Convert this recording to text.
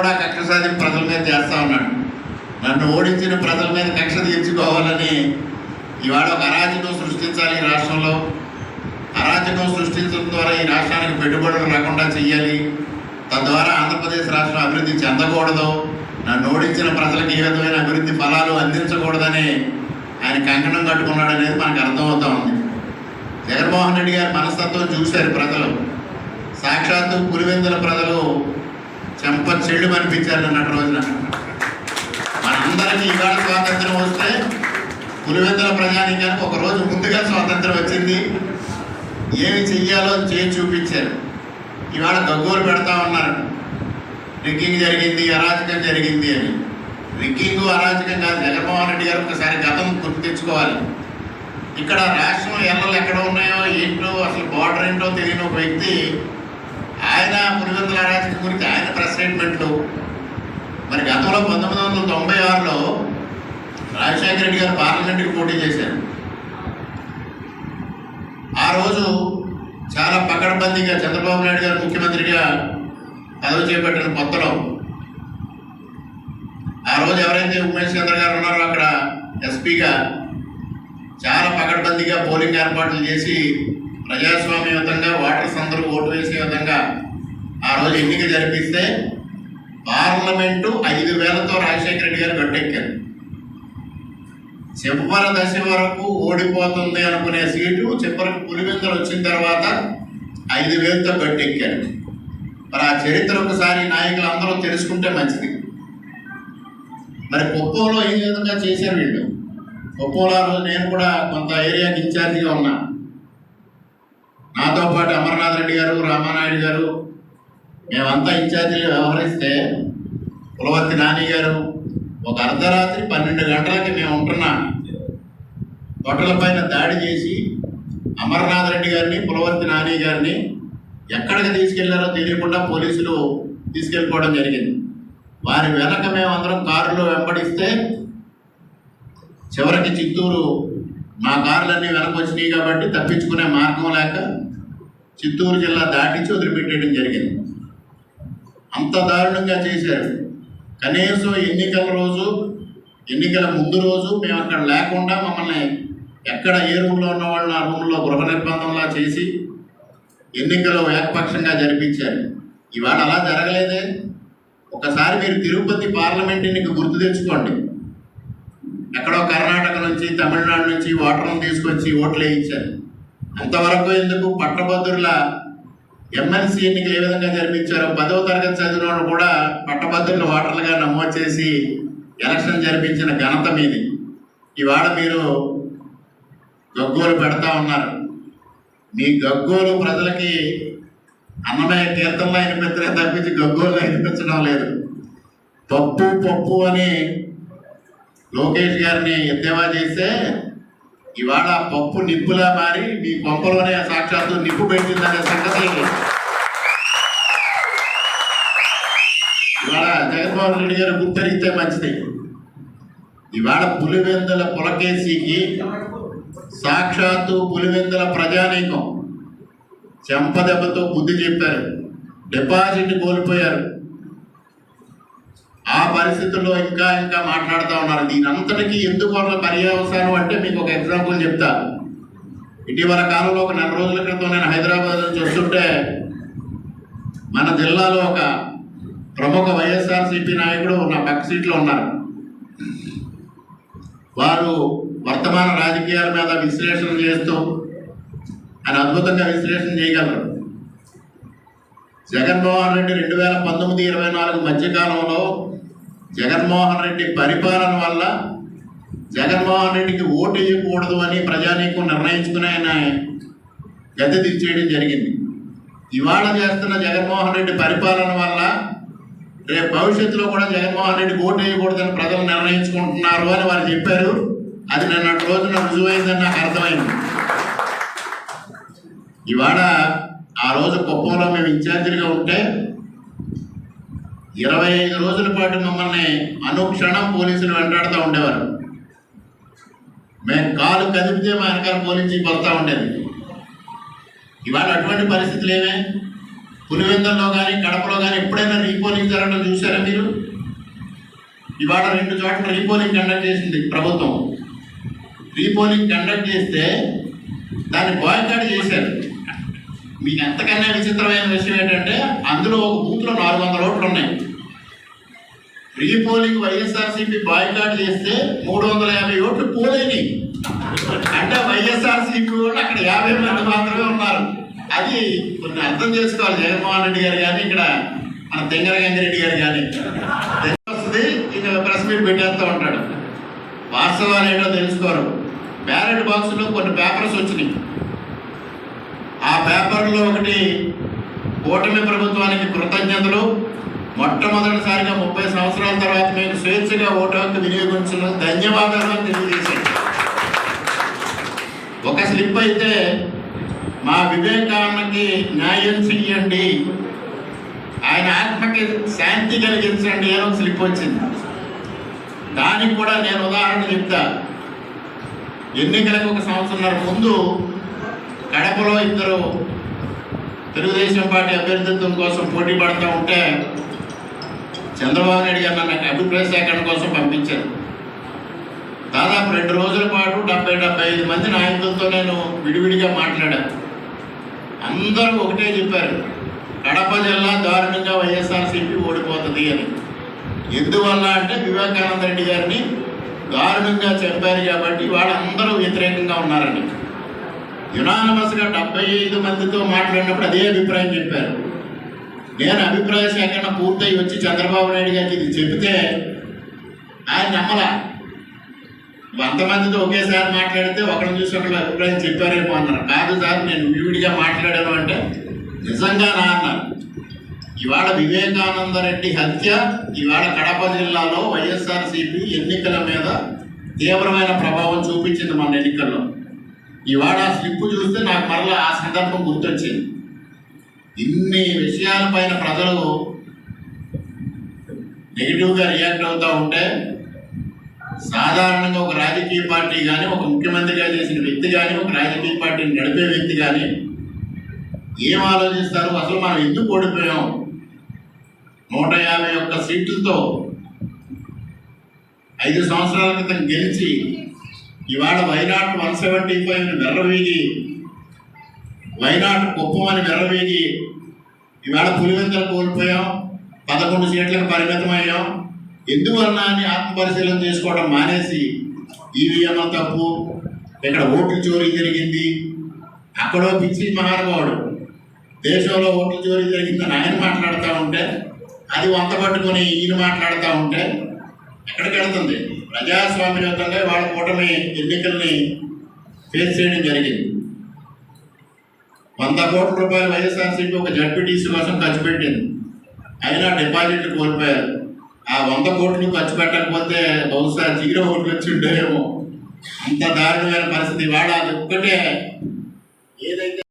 కూడా కక్ష సాధింపు ప్రజల మీద చేస్తా ఉన్నాడు. నన్ను ఓడించిన ప్రజల మీద కక్ష తీర్చుకోవాలని ఇవాళ ఒక అరాచకం సృష్టించాలి ఈ రాష్ట్రంలో. అరాచకం సృష్టించడం ద్వారా ఈ రాష్ట్రానికి పెట్టుబడులు రాకుండా చెయ్యాలి. తద్వారా ఆంధ్రప్రదేశ్ రాష్ట్రం అభివృద్ధి చెందకూడదు. నన్ను ఓడించిన ప్రజలకు ఏ విధమైన అభివృద్ధి ఫలాలు అందించకూడదని ఆయన కంకణం కట్టుకున్నాడు అనేది మనకు అర్థమవుతా ఉంది. జగన్మోహన్ రెడ్డి గారి మనస్తత్వం చూశారు ప్రజలు. సాక్షాత్తు పులివెందుల ప్రజలు చెంప చెల్లు కనిపించారు అన్నట్టు రోజున. మనందరికీ ఇవాళ స్వాతంత్రం వస్తే పులివెందుల ప్రజానీకానికి ఒక రోజు ముందుగా స్వాతంత్రం వచ్చింది. ఏమి చెయ్యాలో చేసి చూపించారు. ఇవాళ గగ్గోలు పెడతా ఉన్నారు. రిగ్గింగ్ జరిగింది అరాచకం జరిగింది అని. రిగ్గింగ్ అరాచకం కాదు జగన్మోహన్ రెడ్డి గారు ఒకసారి గతం గుర్తు తెచ్చుకోవాలి. ఇక్కడ రాష్ట్రం ఎల్లలు ఎక్కడ ఉన్నాయో ఏంటో అసలు బార్డర్ ఏంటో తెలియని ఒక వ్యక్తి ఆయన పులివెందుల అరాచకం గురించి ఆయన ప్రెస్ స్టేట్మెంట్లు. మరి గతంలో పంతొమ్మిది వందల తొంభై ఆరులో రాజశేఖర రెడ్డి గారు పార్లమెంట్కి పోటీ చేశారు. ఆ రోజు చాలా పకడ్బందీగా చంద్రబాబు నాయుడు గారు ముఖ్యమంత్రిగా పదవి చేపట్టిన కొత్తలో ఆ రోజు ఎవరైతే ఉమేష్ చంద్ర గారు ఉన్నారో అక్కడ ఎస్పీగా చాలా పకడ్బందీగా పోలింగ్ ఏర్పాట్లు చేసి ప్రజాస్వామ్యయుతంగా ఓటర్స్ అందరూ ఓటు వేసే విధంగా ఆ రోజు ఎన్నిక జరిపిస్తే పార్లమెంటు ఐదు వేలతో రాజశేఖర రెడ్డి గారు గట్టెక్కారు. చివరి దశ వరకు ఓడిపోతుంది అనుకునే సీటు చెప్పరకు పులివెందులు వచ్చిన తర్వాత ఐదు వేలతో గట్టెక్కారు. మరి ఆ చరిత్ర ఒకసారి నాయకులు అందరూ తెలుసుకుంటే మంచిది. మరి కుప్పంలో ఏ విధంగా చేశారు వీళ్ళు? కుప్పంలో రోజు నేను కూడా కొంత ఏరియాకి ఇన్ఛార్జిగా ఉన్నా. నాతో పాటు అమర్నాథ్ రెడ్డి గారు రామానాయుడు గారు మేమంతా ఇన్ఛార్జీలు వ్యవహరిస్తే కులవర్తి నాని గారు ఒక అర్ధరాత్రి పన్నెండు గంటలకి మేము ఉంటున్నాం. హోటల్ పైన దాడి చేసి అమర్నాథ్ రెడ్డి గారిని పులవర్తి నాని గారిని ఎక్కడికి తీసుకెళ్ళారో తెలియకుండా పోలీసులు తీసుకెళ్ళిపోవడం జరిగింది. వారి వెనక మేమందరం కారులో వెంబడిస్తే చివరికి చిత్తూరు మా కార్లన్నీ వెనక వచ్చినాయి కాబట్టి తప్పించుకునే మార్గం లేక చిత్తూరు జిల్లా దాటించి వదిలిపెట్టేయడం జరిగింది. అంత దారుణంగా చేశారు. కనీసం ఎన్నికల రోజు ఎన్నికల ముందు రోజు మేము అక్కడ లేకుండా మమ్మల్ని ఎక్కడ ఏ రూమ్లో ఉన్న వాళ్ళు ఆ రూమ్లో గృహ నిర్బంధంలా చేసి ఎన్నికలు ఏకపక్షంగా జరిపించారు. ఇవాళ అలా జరగలేదే. ఒకసారి మీరు తిరుపతి పార్లమెంట్ ఎన్నిక గుర్తు తెచ్చుకోండి. ఎక్కడో కర్ణాటక నుంచి తమిళనాడు నుంచి ఓటర్లను తీసుకొచ్చి ఓట్లు వేయించారు. అంతవరకు ఎందుకు పట్టభద్రుల ఎమ్మెల్సీ ఎన్నికలు ఏ విధంగా జరిపించారో పదవ తరగతి చదివిన వాళ్ళు కూడా పట్టభద్రులు ఓటర్లుగా నమోదు చేసి ఎలక్షన్ జరిపించిన ఘనత మీది. ఇవాళ మీరు గగ్గోలు పెడతా ఉన్నారు. మీ గగ్గోలు ప్రజలకి అన్నమయ్య కీర్తనలో వినిపించడం తప్పించి గగ్గోలు వినిపించడం లేదు. పప్పు పప్పు అని లోకేష్ గారిని ఎద్దేవా చేస్తే ఇవాళ పప్పు నిప్పులా మారి మీ కొంపలోనే సాక్షాత్తు నిప్పు పెట్టిందనే సంగతి ఇవాళ జగన్మోహన్ రెడ్డి గారు గుర్తరిస్తే మంచిది. ఇవాళ పులివెందుల పులకేసికి సాక్షాత్తు పులివెందుల ప్రజానీకం. చెంపదెబ్బతో బుద్ధి చెప్పారు. డిపాజిట్ కోల్పోయారు. ఆ పరిస్థితుల్లో ఇంకా ఇంకా మాట్లాడుతూ ఉన్నారు. దీని అంతటికీ ఎందుకు వల్ల పర్యవసానం అంటే మీకు ఒక ఎగ్జాంపుల్ చెప్తా. ఇటీవల కాలంలో ఒక నెల రోజుల క్రితం నేను హైదరాబాద్ నుంచి వస్తుంటే మన జిల్లాలో ఒక ప్రముఖ వైఎస్ఆర్సీపీ నాయకుడు నా పక్క సీట్లో ఉన్నారు. వారు వర్తమాన రాజకీయాల మీద విశ్లేషణ చేస్తూ ఆయన అద్భుతంగా విశ్లేషణ చేయగలరు. జగన్మోహన్ రెడ్డి రెండు వేల పంతొమ్మిది ఇరవై నాలుగు మధ్యకాలంలో జగన్మోహన్ రెడ్డి పరిపాలన వల్ల జగన్మోహన్ రెడ్డికి ఓటు వేయకూడదు అని ప్రజానీకం నిర్ణయించుకుని ఆయన గద్దె తీర్చేయడం జరిగింది. ఇవాళ చేస్తున్న జగన్మోహన్ రెడ్డి పరిపాలన వల్ల రేపు భవిష్యత్తులో కూడా జగన్మోహన్ రెడ్డికి ఓటు వేయకూడదని ప్రజలు నిర్ణయించుకుంటున్నారు అని వారు చెప్పారు. అది నిన్నటి రోజున రుజువైందని నాకు అర్థమైంది. ఇవాళ ఆ రోజు కుప్పంలో మేము ఇన్ఛార్జీలుగా ఉంటే ఇరవై ఐదు రోజుల పాటు మమ్మల్ని అనుక్షణం పోలీసులు వెంటాడుతూ ఉండేవారు. మేము కాలు కదిపితే మా వెనకాల పోలీసు జీప్ వస్తూ ఉండేది. ఇవాళ అటువంటి పరిస్థితులు ఏమే? పులివెందుల్లో కానీ కడపలో కానీ ఎప్పుడైనా రీపోలింగ్ జరగడం చూసారా మీరు? ఇవాళ రెండు చోట్ల రీపోలింగ్ కండక్ట్ చేసింది ప్రభుత్వం. రీపోలింగ్ కండక్ట్ చేస్తే దాన్ని బాయ్కాట్ చేశారు. మీకు ఎంతకన్నా విచిత్రమైన విషయం ఏంటంటే అందులో ఒక బూత్లో నాలుగు వందల ఓట్లు ఉన్నాయి రీపోలింగ్ వైఎస్ఆర్సీపీ బాయ్కాట్ చేస్తే మూడు వందల యాభై ఓట్లు పోలేని అంటే వైఎస్ఆర్సీపీ వాళ్ళు అక్కడ యాభై మంది మాత్రమే ఉన్నారు. అది కొన్ని అర్థం చేసుకోవాలి. జగన్మోహన్ రెడ్డి గారు కానీ ఇక్కడ మన తెంగర గంగిరెడ్డి గారు కానీ. వస్తుంది ఇక ప్రెస్ మీట్ పెట్టేస్తూ ఉంటాడు. వాస్తవాలు ఏంటో తెలుసుకోరు. బ్యాలెట్ బాక్స్లో కొన్ని పేపర్స్ వచ్చినాయి. ఆ పేపర్లో ఒకటి కూటమి ప్రభుత్వానికి కృతజ్ఞతలు. మొట్టమొదటిసారిగా ముప్పై సంవత్సరాల తర్వాత మేము స్వేచ్ఛగా ఓటు హక్కు వినియోగించిన ధన్యవాదాలు అని తెలియజేశాడు ఒక స్లిప్ అయితే మా వివేకానందకి న్యాయం చెయ్యండి. ఆయన ఆత్మకి శాంతి కలిగించండి అని ఒక స్లిప్ వచ్చింది. దానికి కూడా నేను ఉదాహరణ చెప్తా. ఎన్నికలకు ఒక సంవత్సరంన్నర ముందు కడపలో ఇద్దరు తెలుగుదేశం పార్టీ అభ్యర్థిత్వం కోసం పోటీ పడుతూ ఉంటే చంద్రబాబు నాయుడు గారు నన్ను అభిప్రాయ సేకరణ కోసం పంపించారు. దాదాపు రెండు రోజుల పాటు డెబ్బై డెబ్బై ఐదు మంది నాయకులతో నేను విడివిడిగా మాట్లాడాను. అందరూ ఒకటే చెప్పారు కడప జిల్లా దారుణంగా వైఎస్ఆర్సీపీ ఓడిపోతుంది అని. ఎందువల్ల అంటే వివేకానంద రెడ్డి గారిని దారుణంగా చెప్పారు కాబట్టి వాళ్ళందరూ వ్యతిరేకంగా ఉన్నారండి యునానమస్గా డెబ్బై ఐదు మందితో మాట్లాడినప్పుడు అదే అభిప్రాయం చెప్పారు. నేను అభిప్రాయ సేకరణ పూర్తయి వచ్చి చంద్రబాబు నాయుడు గారికి ఇది చెబితే ఆయన నమ్మల. వంద మందితో ఒకేసారి మాట్లాడితే ఒకరిని చూసి ఒకళ్ళు అభిప్రాయం చెప్పారేమో అన్నారు. కాదు సార్ నేను విడివిడిగా మాట్లాడాను అంటే నిజంగా నా అన్నారు. ఇవాళ వివేకానంద రెడ్డి హత్య ఇవాళ కడప జిల్లాలో వైఎస్ఆర్సీపీ ఎన్నికల మీద తీవ్రమైన ప్రభావం చూపించింది మన ఎన్నికల్లో. ఇవాళ స్లిప్ చూస్తే నాకు మరలా ఆ సందర్భం గుర్తొచ్చింది. ఇన్ని విషయాలపైన ప్రజలు నెగిటివ్గా రియాక్ట్ అవుతూ ఉంటే సాధారణంగా ఒక రాజకీయ పార్టీ కానీ ఒక ముఖ్యమంత్రిగా చేసిన వ్యక్తి కానీ ఒక రాజకీయ పార్టీని నడిపే వ్యక్తి కానీ ఏం ఆలోచిస్తారు? అసలు మనం ఎందుకు ఓడిపోయాం? నూట యాభై ఒక్క సీట్లతో ఐదు సంవత్సరాల క్రితం గెలిచి ఇవాళ why not one seventy five వెర్రవీగి వైనాడు కుప్పం అని వెర్రవీగి ఇవాళ పులివెందులు కోల్పోయాం. పదకొండు సీట్లకు పరిమితం అయ్యాం ఎందువలన అని ఆత్మపరిశీలన చేసుకోవడం మానేసి ఈవీఎం తప్పు ఇక్కడ ఓట్లు చోరీ జరిగింది. అక్కడో పిచ్చి మహానుభావుడు. దేశంలో ఓట్ల చోరీ జరిగిందని ఆయన మాట్లాడుతూ ఉంటే అది వంత పట్టుకొని ఈయన మాట్లాడుతూ ఉంటే ఎక్కడికి వెళ్తుంది? ప్రజాస్వామ్యయుతంగా వాళ్ళ కూటమి ఎన్నికల్ని ఫేస్ చేయడం జరిగింది. వంద కోట్ల రూపాయలు వైఎస్ఆర్సీపీ ఒక జడ్పీటీసీ కోసం ఖర్చు పెట్టింది. అయినా డిపాజిట్లు కోల్పోయారు. ఆ వంద కోట్లు ఖర్చు పెట్టకపోతే బహుశా జీరో ఓట్లు వచ్చి ఉండేమో అంత దారుణమైన పరిస్థితి. వాడాలి అది ఒక్కటే. ఏదైతే